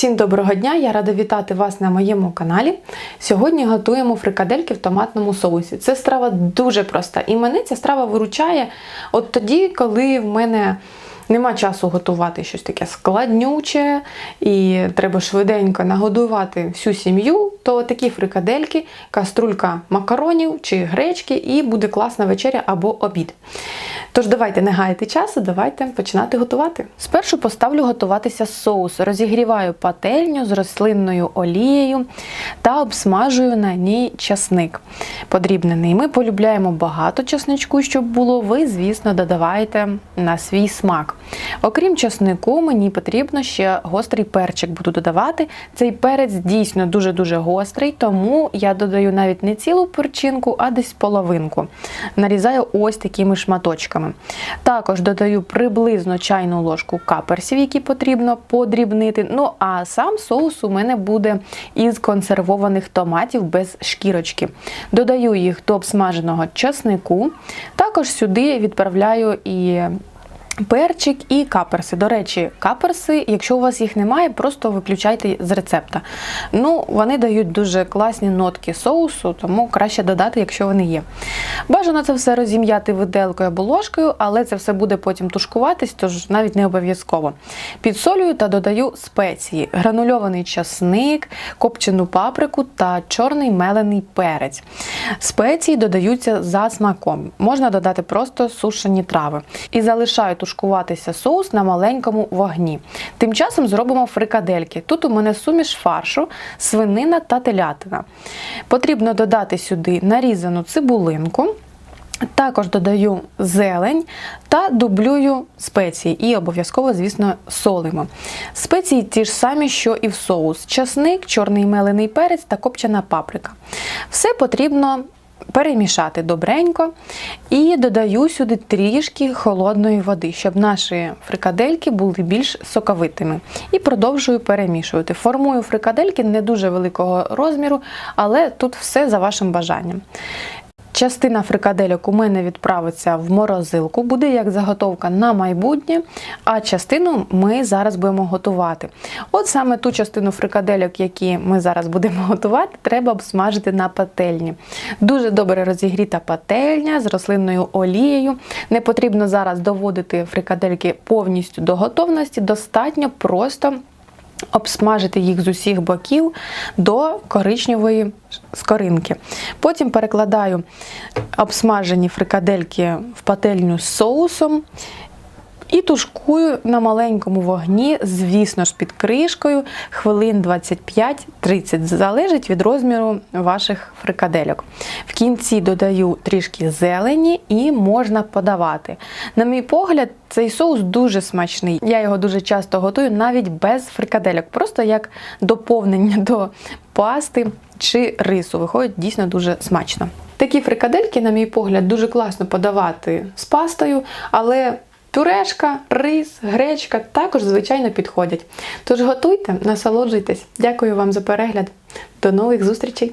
Всім доброго дня! Я рада вітати вас на моєму каналі. Сьогодні готуємо фрикадельки в томатному соусі. Це страва дуже проста, і мене ця страва виручає от тоді, коли в мене нема часу готувати щось таке складнюче, і треба швиденько нагодувати всю сім'ю, то такі фрикадельки, каструлька макаронів чи гречки, і буде класна вечеря або обід. Тож давайте не гаяти часу, давайте починати готувати. Спершу поставлю готуватися соус. Розігріваю пательню з рослинною олією та обсмажую на ній часник подрібнений. Ми полюбляємо багато часничку, щоб було. Ви, звісно, додавайте на свій смак. Окрім часнику, мені потрібно ще гострий перчик буду додавати. Цей перець дійсно дуже-дуже гострий, тому я додаю навіть не цілу перчинку, а десь половинку. Нарізаю ось такими шматочками. Також додаю приблизно чайну ложку каперсів, які потрібно подрібнити. Ну а сам соус у мене буде із консервованих томатів без шкірочки. Додаю їх до обсмаженого часнику. Також сюди відправляю і Перчик і каперси. До речі, каперси, якщо у вас їх немає, просто виключайте з рецепта. Ну, вони дають дуже класні нотки соусу, тому краще додати, якщо вони є. Бажано це все розім'яти виделкою або ложкою, але це все буде потім тушкуватись, тож навіть не обов'язково. Підсолюю та додаю спеції: гранульований часник, копчену паприку та чорний мелений перець. Спеції додаються за смаком. Можна додати просто сушені трави. І залишаю тушкуватися соус на маленькому вогні. Тим часом зробимо фрикадельки. Тут у мене суміш фаршу, свинина та телятина. Потрібно додати сюди нарізану цибулинку. Також додаю зелень та дублюю спеції і обов'язково, звісно, солимо. Спеції ті ж самі, що і в соус: часник, чорний мелений перець та копчена паприка. Все потрібно перемішати добренько і додаю сюди трішки холодної води, щоб наші фрикадельки були більш соковитими. І продовжую перемішувати. Формую фрикадельки не дуже великого розміру, але тут все за вашим бажанням. Частина фрикадельок у мене відправиться в морозилку, буде як заготовка на майбутнє, а частину ми зараз будемо готувати. От саме ту частину фрикадельок, які ми зараз будемо готувати, треба обсмажити на пательні. Дуже добре розігріта пательня з рослинною олією. Не потрібно зараз доводити фрикадельки повністю до готовності, достатньо просто обсмажити їх з усіх боків до коричневої скоринки. Потім перекладаю обсмажені фрикадельки в пательню з соусом. І тушкую на маленькому вогні, звісно ж, під кришкою, хвилин 25-30, залежить від розміру ваших фрикадельок. В кінці додаю трішки зелені і можна подавати. На мій погляд, цей соус дуже смачний. Я його дуже часто готую навіть без фрикадельок, просто як доповнення до пасти чи рису. Виходить дійсно дуже смачно. Такі фрикадельки, на мій погляд, дуже класно подавати з пастою, але Пюрешка, рис, гречка також, звичайно, підходять. Тож готуйте, насолоджуйтесь. Дякую вам за перегляд. До нових зустрічей!